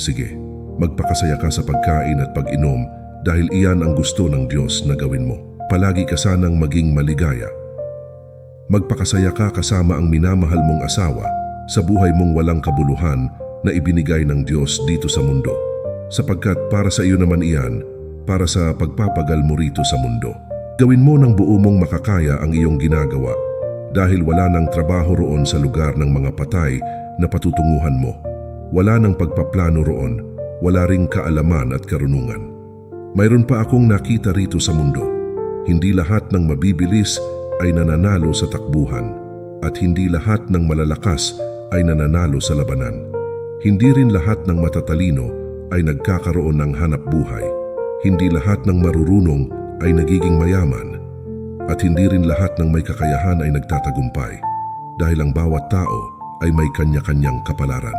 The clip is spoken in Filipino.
Sige, magpakasaya ka sa pagkain at pag-inom dahil iyan ang gusto ng Diyos na gawin mo. Palagi ka sanang maging maligaya. Magpakasaya ka kasama ang minamahal mong asawa sa buhay mong walang kabuluhan na ibinigay ng Diyos dito sa mundo. Sapagkat para sa iyo naman iyan, para sa pagpapagal mo rito sa mundo. Gawin mo ng buo mong makakaya ang iyong ginagawa dahil wala nang trabaho roon sa lugar ng mga patay na patutunguhan mo. Wala nang pagpaplano roon, wala ring kaalaman at karunungan. Mayroon pa akong nakita rito sa mundo. Hindi lahat ng mabibilis ay nananalo sa takbuhan at hindi lahat ng malalakas ay nananalo sa labanan. Hindi rin lahat ng matatalino ay nagkakaroon ng hanap buhay. Hindi lahat ng marurunong ay nagiging mayaman at hindi rin lahat ng may kakayahan ay nagtatagumpay dahil ang bawat tao ay may kanya-kanyang kapalaran.